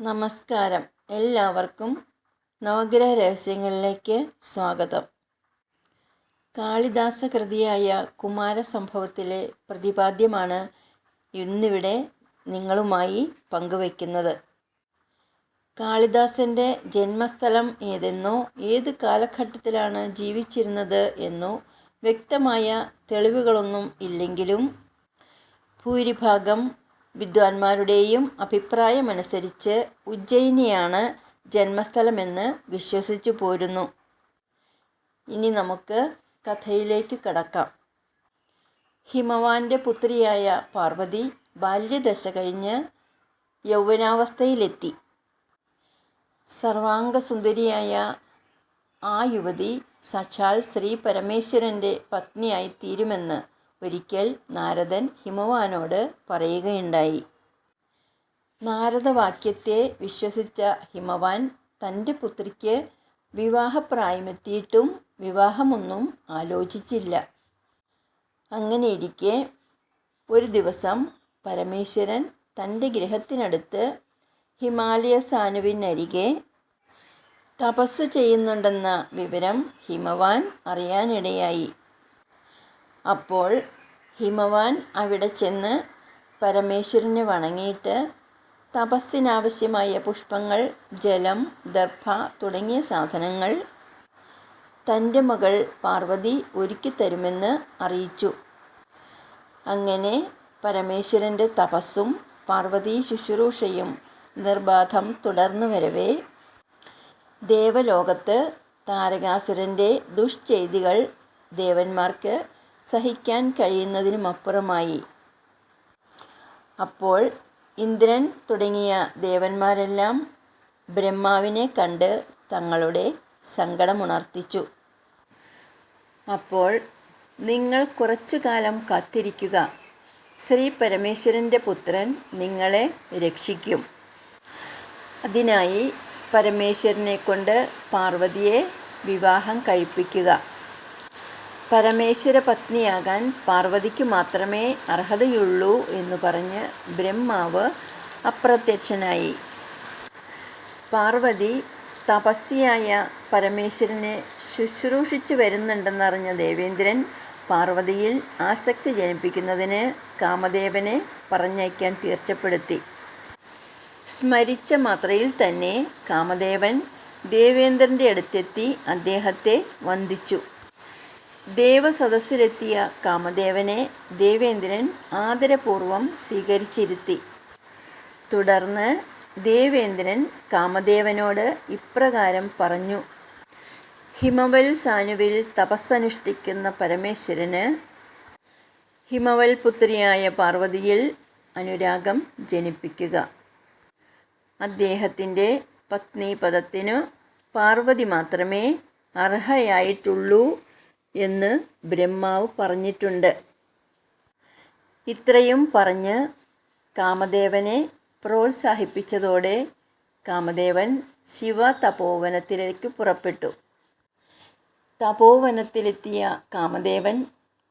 നമസ്കാരം. എല്ലാവർക്കും നവഗ്രഹ രഹസ്യങ്ങളിലേക്ക് സ്വാഗതം. കാളിദാസ കൃതിയായ കുമാരസംഭവത്തിലെ പ്രതിപാദ്യമാണ് ഇന്നിവിടെ നിങ്ങളുമായി പങ്കുവയ്ക്കുന്നത്. കാളിദാസന്റെ ജന്മസ്ഥലം ഏതെന്നോ ഏത് കാലഘട്ടത്തിലാണ് ജീവിച്ചിരുന്നത് എന്നോ വ്യക്തമായ തെളിവുകളൊന്നും ഇല്ലെങ്കിലും ഭൂരിഭാഗം വിദ്വാൻമാരുടെയും അഭിപ്രായമനുസരിച്ച് ഉജ്ജയിനിയാണ് ജന്മസ്ഥലമെന്ന് വിശ്വസിച്ചു പോരുന്നു. ഇനി നമുക്ക് കഥയിലേക്ക് കടക്കാം. ഹിമവാന്റെ പുത്രിയായ പാർവതി ബാല്യദശ കഴിഞ്ഞ് യൗവനാവസ്ഥയിലെത്തി. സർവാംഗസുന്ദരിയായ ആ യുവതി സാക്ഷാൽ ശ്രീ പരമേശ്വരന്റെ പത്നിയായി തീരുമെന്ന് ഒരിക്കൽ നാരദൻ ഹിമവാനോട് പറയുകയുണ്ടായി. നാരദവാക്യത്തെ വിശ്വസിച്ച ഹിമവാൻ തന്റെ പുത്രിക്ക് വിവാഹപ്രായമെത്തിയിട്ടും വിവാഹമൊന്നും ആലോചിച്ചില്ല. അങ്ങനെയിരിക്കെ ഒരു ദിവസം പരമേശ്വരൻ തന്റെ ഗ്രഹത്തിനടുത്ത് ഹിമാലയ സാനുവിനരികെ തപസ് ചെയ്യുന്നുണ്ടെന്ന വിവരം ഹിമവാൻ അറിയാനിടയായി. അപ്പോൾ ഹിമവാൻ അവിടെ ചെന്ന് പരമേശ്വരനെ വണങ്ങിയിട്ട് തപസ്സിനാവശ്യമായ പുഷ്പങ്ങൾ ജലം ദർഭ തുടങ്ങിയ സാധനങ്ങൾ തന്റെ മകൾ പാർവതി ഒരുക്കിത്തരുമെന്ന് അറിയിച്ചു. അങ്ങനെ പരമേശ്വരന്റെ തപസ്സും പാർവതി ശുശ്രൂഷയും നിർബാധം തുടർന്നു വരവേ ദേവലോകത്ത് താരകാസുരന്റെ ദുഷ്ചെയ്തികൾ ദേവന്മാർക്ക് സഹിക്കാൻ കഴിയുന്നതിനുമപ്പുറമായി. അപ്പോൾ ഇന്ദ്രൻ തുടങ്ങിയ ദേവന്മാരെല്ലാം ബ്രഹ്മാവിനെ കണ്ട് തങ്ങളുടെ സങ്കടമുണർത്തിച്ചു. അപ്പോൾ നിങ്ങൾ കുറച്ചു കാലം കാത്തിരിക്കുക. ശ്രീ പരമേശ്വരന്റെ പുത്രൻ നിങ്ങളെ രക്ഷിക്കും. അതിനായി പരമേശ്വരനെ കൊണ്ട് പാർവതിയെ വിവാഹം കഴിപ്പിക്കുക. പരമേശ്വര പത്നിയാകാൻ പാർവതിക്ക് മാത്രമേ അർഹതയുള്ളൂ എന്ന് പറഞ്ഞ് ബ്രഹ്മാവ് അപ്രത്യക്ഷനായി. പാർവതി തപസ്യായ പരമേശ്വരനെ ശുശ്രൂഷിച്ചു വരുന്നുണ്ടെന്നറിഞ്ഞ ദേവേന്ദ്രൻ പാർവതിയിൽ ആസക്തി ജനിപ്പിക്കുന്നതിന് കാമദേവനെ പറഞ്ഞയക്കാൻ തീർച്ചപ്പെടുത്തി. സ്മരിച്ച മാത്രയിൽ തന്നെ കാമദേവൻ ദേവേന്ദ്രന്റെ അടുത്തെത്തി അദ്ദേഹത്തെ വന്ദിച്ചു. ദേവസദസ്സിലെത്തിയ കാമദേവനെ ദേവേന്ദ്രൻ ആദരപൂർവം സ്വീകരിച്ചിരുത്തി. തുടർന്ന് ദേവേന്ദ്രൻ കാമദേവനോട് ഇപ്രകാരം പറഞ്ഞു. ഹിമവൽ സാനുവിൽ തപസ്സനുഷ്ഠിക്കുന്ന പരമേശ്വരന് ഹിമവൽ പുത്രിയായ പാർവതിയിൽ അനുരാഗം ജനിപ്പിക്കുക. അദ്ദേഹത്തിന്റെ പത്നീപദത്തിനു പാർവതി മാത്രമേ അർഹയായിട്ടുള്ളൂ എന്ന് ബ്രഹ്മാവ് പറഞ്ഞിട്ടുണ്ട്. ഇത്രയും പറഞ്ഞ് കാമദേവനെ പ്രോത്സാഹിപ്പിച്ചതോടെ കാമദേവൻ ശിവ തപോവനത്തിലേക്ക് പുറപ്പെട്ടു. തപോവനത്തിലെത്തിയ കാമദേവൻ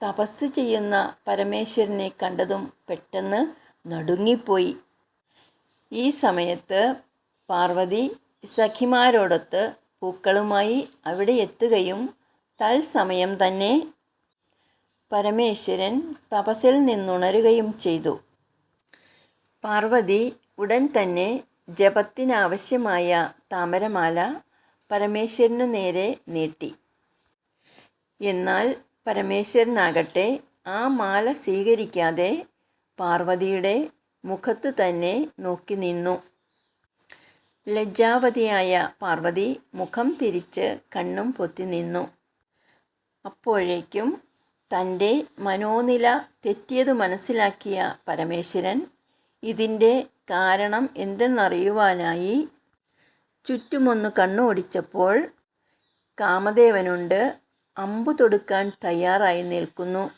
തപസ് ചെയ്യുന്ന പരമേശ്വരനെ കണ്ടതും പെട്ടെന്ന് നടുങ്ങിപ്പോയി. ഈ സമയത്ത് പാർവതി സഖിമാരോടൊത്ത് പൂക്കളുമായി അവിടെ എത്തുകയും തത്സമയം തന്നെ പരമേശ്വരൻ തപസ്സിൽ നിന്നുണരുകയും ചെയ്തു. പാർവതി ഉടൻ തന്നെ ജപത്തിനാവശ്യമായ താമരമാല പരമേശ്വരന് നേരെ നീട്ടി. എന്നാൽ പരമേശ്വരനാകട്ടെ ആ മാല സ്വീകരിക്കാതെ പാർവതിയുടെ മുഖത്ത് തന്നെ നോക്കി നിന്നു. ലജ്ജാവതിയായ പാർവതി മുഖം തിരിച്ച് കണ്ണും പൊത്തി നിന്നു. അപ്പോഴേക്കും തന്റെ മനോനില തെറ്റിയത് മനസ്സിലാക്കിയ പരമേശ്വരൻ ഇതിന്റെ കാരണം എന്തെന്നറിയുവാനായി? ചുറ്റുമൊന്ന് കണ്ണോടിച്ചപ്പോൾ കാമദേവനുണ്ട് അമ്പു തൊടുക്കാൻ തയ്യാറായി നിൽക്കുന്നു.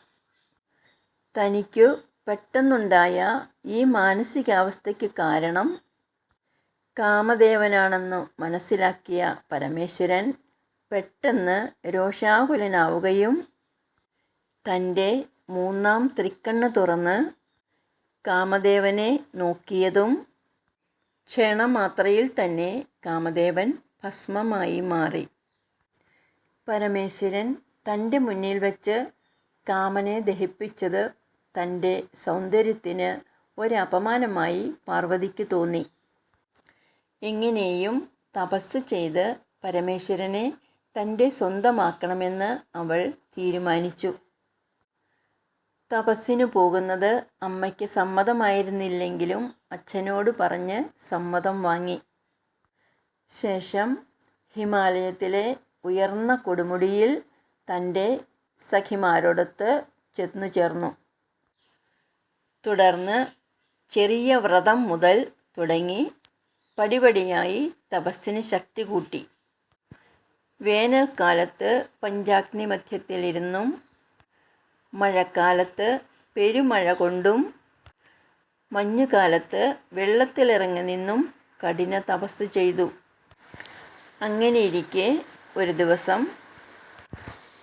തനിക്കു പെട്ടെന്നുണ്ടായ ഈ മാനസികാവസ്ഥയ്ക്ക് കാരണം കാമദേവനാണെന്നു മനസ്സിലാക്കിയ പരമേശ്വരൻ പെട്ടെന്ന് രോഷാകുലനാവുകയും തന്റെ മൂന്നാം തൃക്കണ്ണ് തുറന്ന് കാമദേവനെ നോക്കിയതും ക്ഷണമാത്രയിൽ തന്നെ കാമദേവൻ ഭസ്മമായി മാറി. പരമേശ്വരൻ തന്റെ മുന്നിൽ വച്ച് കാമനെ ദഹിപ്പിച്ചത് തന്റെ സൗന്ദര്യത്തിന് ഒരപമാനമായി പാർവതിക്ക് തോന്നി. എങ്ങനെയും തപസ് ചെയ്ത് പരമേശ്വരനെ തന്റെ സ്വന്തമാക്കണമെന്ന് അവൾ തീരുമാനിച്ചു. തപസ്സിനു പോകുന്നത് അമ്മയ്ക്ക് സമ്മതമായിരുന്നില്ലെങ്കിലും അച്ഛനോട് പറഞ്ഞ് സമ്മതം വാങ്ങി. ശേഷം ഹിമാലയത്തിലെ ഉയർന്ന കൊടുമുടിയിൽ തന്റെ സഖിമാരോടൊത്ത് ചെന്നു ചേർന്നു. തുടർന്ന് ചെറിയ വ്രതം മുതൽ തുടങ്ങി പടിപടിയായി തപസ്സിന് ശക്തി കൂട്ടി. വേനൽക്കാലത്ത് പഞ്ചാഗ്നി മധ്യത്തിലിരുന്നും മഴക്കാലത്ത് പെരുമഴ കൊണ്ടും മഞ്ഞുകാലത്ത് വെള്ളത്തിലിറങ്ങി നിന്നും കഠിന തപസ് ചെയ്തു. അങ്ങനെയിരിക്കെ ഒരു ദിവസം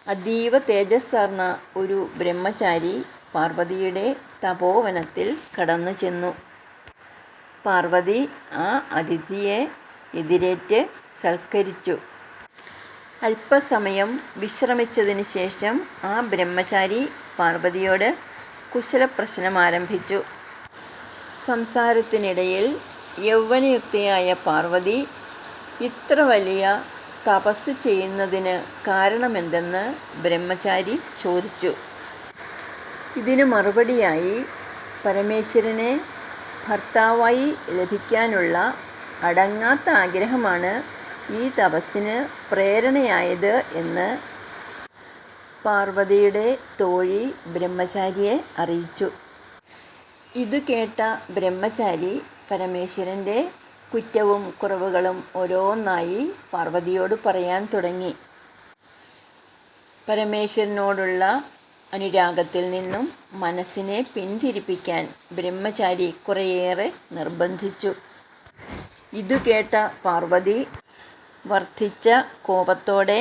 അതീവ തേജസ്സാർന്ന ഒരു ബ്രഹ്മചാരി പാർവതിയുടെ തപോവനത്തിൽ കടന്നു ചെന്നു. പാർവതി ആ അതിഥിയെ എതിരേറ്റ് സൽക്കരിച്ചു. അല്പസമയം വിശ്രമിച്ചതിന് ശേഷം ആ ബ്രഹ്മചാരി പാർവതിയോട് കുശലപ്രശ്നം ആരംഭിച്ചു സംസാരത്തിനിടയിൽ യൗവനയുക്തയായ പാർവതി ഇത്ര വലിയ തപസ് ചെയ്യുന്നതിന് കാരണമെന്തെന്ന് ബ്രഹ്മചാരി ചോദിച്ചു. ഇതിന് മറുപടിയായി പരമേശ്വരനെ ഭർത്താവായി ലഭിക്കാനുള്ള അടങ്ങാത്ത ആഗ്രഹമാണ് ഈ തപസ്സിന് പ്രേരണയായത് എന്ന് പാർവതിയുടെ തോഴി ബ്രഹ്മചാരിയെ അറിയിച്ചു. ഇത് കേട്ട ബ്രഹ്മചാരി പരമേശ്വരന്റെ കുറ്റവും കുറവുകളും ഓരോന്നായി പാർവതിയോട് പറയാൻ തുടങ്ങി. പരമേശ്വരനോടുള്ള അനുരാഗത്തിൽ നിന്നും മനസ്സിനെ പിന്തിരിപ്പിക്കാൻ ബ്രഹ്മചാരി കുറേയേറെ നിർബന്ധിച്ചു. ഇത് കേട്ട പാർവതി വർദ്ധിച്ച കോപത്തോടെ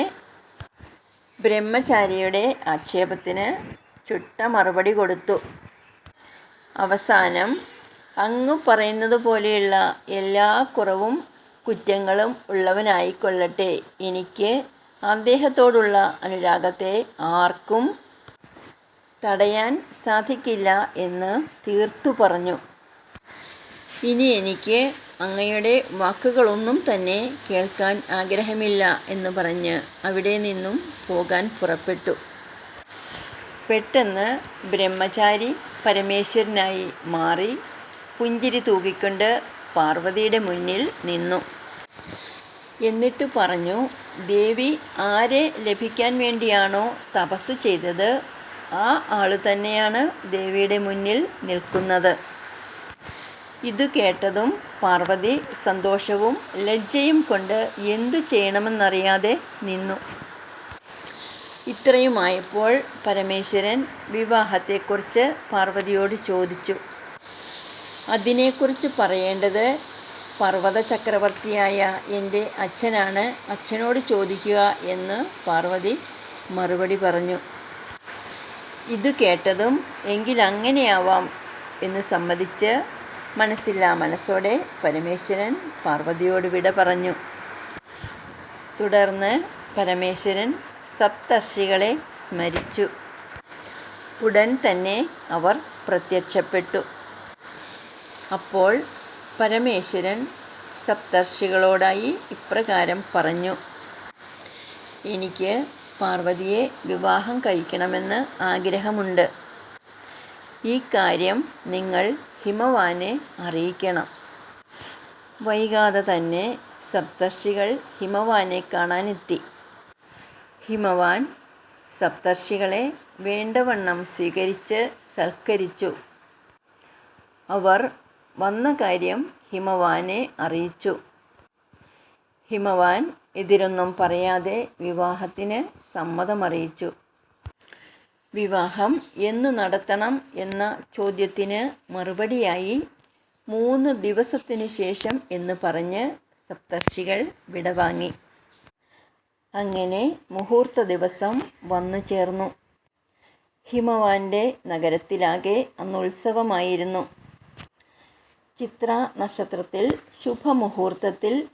ബ്രഹ്മചാരിയുടെ ആക്ഷേപത്തിന് ചുട്ട മറുപടി കൊടുത്തു. അവസാനം അങ്ങ് പറയുന്നത് പോലെയുള്ള എല്ലാ കുറവും കുറ്റങ്ങളും ഉള്ളവനായിക്കൊള്ളട്ടെ. എനിക്ക് അദ്ദേഹത്തോടുള്ള അനുരാഗത്തെ ആർക്കും തടയാൻ സാധിക്കില്ല എന്ന് തീർത്തു പറഞ്ഞു. ഇനി എനിക്ക് അങ്ങയുടെ വാക്കുകളൊന്നും തന്നെ കേൾക്കാൻ ആഗ്രഹമില്ല എന്ന് പറഞ്ഞ് അവിടെ നിന്നും പോകാൻ പുറപ്പെട്ടു. പെട്ടെന്ന് ബ്രഹ്മചാരി പരമേശ്വരനായി മാറി പുഞ്ചിരി തൂക്കിക്കൊണ്ട് പാർവതിയുടെ മുന്നിൽ നിന്നു. എന്നിട്ട് പറഞ്ഞു ദേവി ആരെ ലഭിക്കാൻ വേണ്ടിയാണോ തപസ് ചെയ്തത്? ആ ആൾ തന്നെയാണ് ദേവിയുടെ മുന്നിൽ നിൽക്കുന്നത്. ഇത് കേട്ടതും പാർവതി സന്തോഷവും ലജ്ജയും കൊണ്ട് എന്തു ചെയ്യണമെന്നറിയാതെ നിന്നു. ഇത്രയുമായപ്പോൾ പരമേശ്വരൻ വിവാഹത്തെക്കുറിച്ച് പാർവതിയോട് ചോദിച്ചു. അതിനെക്കുറിച്ച് പറയേണ്ടത് പർവത ചക്രവർത്തിയായ എന്റെ അച്ഛനാണ് അച്ഛനോട് ചോദിക്കുക എന്ന് പാർവതി മറുപടി പറഞ്ഞു. ഇത് കേട്ടതും എങ്കിൽ അങ്ങനെയാവാം എന്ന് സമ്മതിച്ച് മനസ്സില്ലാ മനസ്സോടെ പരമേശ്വരൻ പാർവതിയോട് വിട പറഞ്ഞു. തുടർന്ന് പരമേശ്വരൻ സപ്തർഷികളെ സ്മരിച്ചു. ഉടൻ തന്നെ അവർ പ്രത്യക്ഷപ്പെട്ടു. അപ്പോൾ പരമേശ്വരൻ സപ്തർഷികളോടായി ഇപ്രകാരം പറഞ്ഞു. എനിക്ക് പാർവതിയെ വിവാഹം കഴിക്കണമെന്ന് ആഗ്രഹമുണ്ട്. ഈ കാര്യം നിങ്ങൾ ഹിമവാനെ അറിയിക്കണം. വൈകാതെ തന്നെ സപ്തർഷികൾ ഹിമവാനെ കാണാനെത്തി. ഹിമവാൻ സപ്തർഷികളെ വേണ്ടവണ്ണം സ്വീകരിച്ച് സൽക്കരിച്ചു. അവർ വന്ന കാര്യം ഹിമവാനെ അറിയിച്ചു. ഹിമവാൻ എതിരൊന്നും പറയാതെ വിവാഹത്തിന് സമ്മതമറിയിച്ചു. വിവാഹം എന്ന് നടത്തണം എന്ന ചോദ്യത്തിന് മറുപടിയായി മൂന്ന് ദിവസത്തിനു ശേഷം എന്ന് പറഞ്ഞ് സപ്തർഷികൾ വിടവാങ്ങി. അങ്ങനെ മുഹൂർത്ത ദിവസം വന്നു ചേർന്നു. ഹിമവാന്റെ നഗരത്തിലാകെ അന്ന് ഉത്സവമായിരുന്നു ചിത്ര നക്ഷത്രത്തിൽ ശുഭമുഹൂർത്തത്തിൽ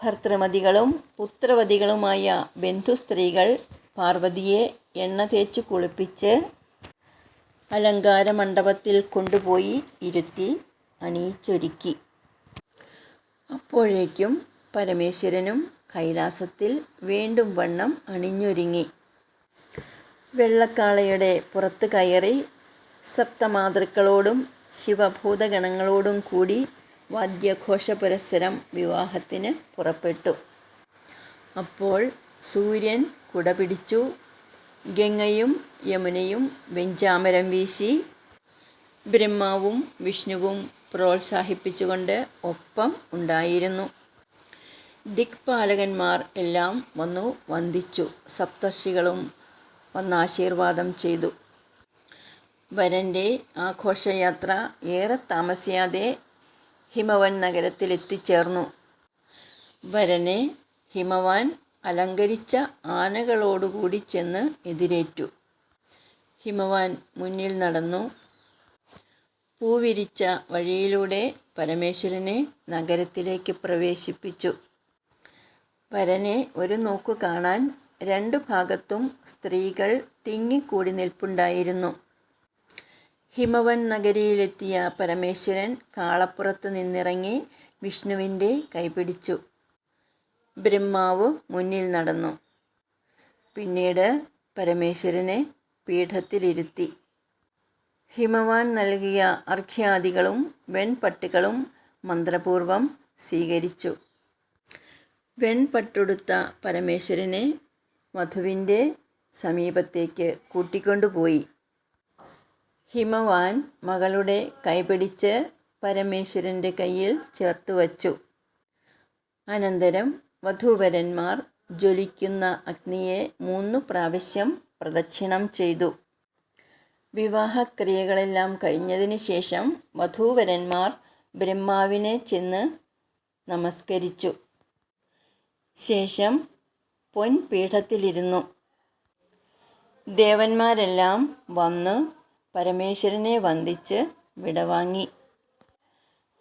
ഭർത്തൃമതികളും പുത്രവതികളുമായ ബന്ധുസ്ത്രീകൾ പാർവതിയെ എണ്ണ തേച്ച് കുളിപ്പിച്ച് അലങ്കാര മണ്ഡപത്തിൽ കൊണ്ടുപോയി ഇരുത്തി അണിയിച്ചൊരുക്കി. അപ്പോഴേക്കും പരമേശ്വരനും കൈലാസത്തിൽ വീണ്ടും വണ്ണം അണിഞ്ഞൊരുങ്ങി. വെള്ളക്കാളയുടെ പുറത്ത് കയറി സപ്തമാതൃക്കളോടും ശിവഭൂതഗണങ്ങളോടും കൂടി വാദ്യഘോഷ പുരസ്സരം വിവാഹത്തിന് പുറപ്പെട്ടു. അപ്പോൾ സൂര്യൻ കുട പിടിച്ചു. ഗംഗയും യമുനയും വെഞ്ചാമരം വീശി. ബ്രഹ്മാവും വിഷ്ണുവും പ്രോത്സാഹിപ്പിച്ചുകൊണ്ട് ഒപ്പം ഉണ്ടായിരുന്നു. ദിക്പാലകന്മാർ എല്ലാം വന്നു വന്ദിച്ചു. സപ്തർഷികളും വന്നാശീർവാദം ചെയ്തു. വരന്റെ ആഘോഷയാത്ര ഏറെ താമസിയാതെ ഹിമവൻ നഗരത്തിലെത്തിച്ചേർന്നു. വരനെ ഹിമവാൻ അലങ്കരിച്ച ആനകളോടുകൂടി ചെന്ന് എതിരേറ്റു. ഹിമവാൻ മുന്നിൽ നടന്നു. പൂവിരിച്ച വഴിയിലൂടെ പരമേശ്വരനെ നഗരത്തിലേക്ക് പ്രവേശിപ്പിച്ചു. വരനെ ഒരു നോക്കു കാണാൻ രണ്ടു ഭാഗത്തും സ്ത്രീകൾ തിങ്ങിക്കൂടി നിൽപ്പുണ്ടായിരുന്നു. ഹിമവൻ നഗരിയിലെത്തിയ പരമേശ്വരൻ കാളപ്പുറത്ത് നിന്നിറങ്ങി വിഷ്ണുവിന്റെ കൈപിടിച്ചു. ബ്രഹ്മാവ് മുന്നിൽ നടന്നു. പിന്നീട് പരമേശ്വരനെ പീഠത്തിലിരുത്തി. ഹിമവാൻ നൽകിയ അർഘ്യാദികളും വെൺപട്ടുകളും മന്ത്രപൂർവം സ്വീകരിച്ചു. വെൺപട്ടുടുത്ത പരമേശ്വരനെ വധുവിന്റെ സമീപത്തേക്ക് കൂട്ടിക്കൊണ്ടുപോയി. ഹിമവാൻ മകളുടെ കൈപിടിച്ച് പരമേശ്വരന്റെ കയ്യിൽ ചേർത്ത് വച്ചു അനന്തരം വധൂവരന്മാർ ജ്വലിക്കുന്ന അഗ്നിയെ മൂന്ന് പ്രാവശ്യം പ്രദക്ഷിണം ചെയ്തു. വിവാഹക്രിയകളെല്ലാം കഴിഞ്ഞതിന് ശേഷം വധൂവരന്മാർ ബ്രഹ്മാവിനെ ചെന്ന് നമസ്കരിച്ചു. ശേഷം പൊൻപീഠത്തിലിരുന്നു ദേവന്മാരെല്ലാം വന്ന് പരമേശ്വരനെ വന്ദിച്ച് വിടവാങ്ങി.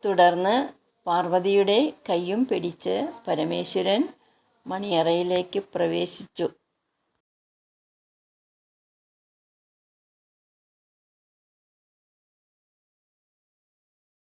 തുടർന്ന് പാർവതിയുടെ കൈയും പിടിച്ച് പരമേശ്വരൻ മണിയറയിലേക്ക് പ്രവേശിച്ചു.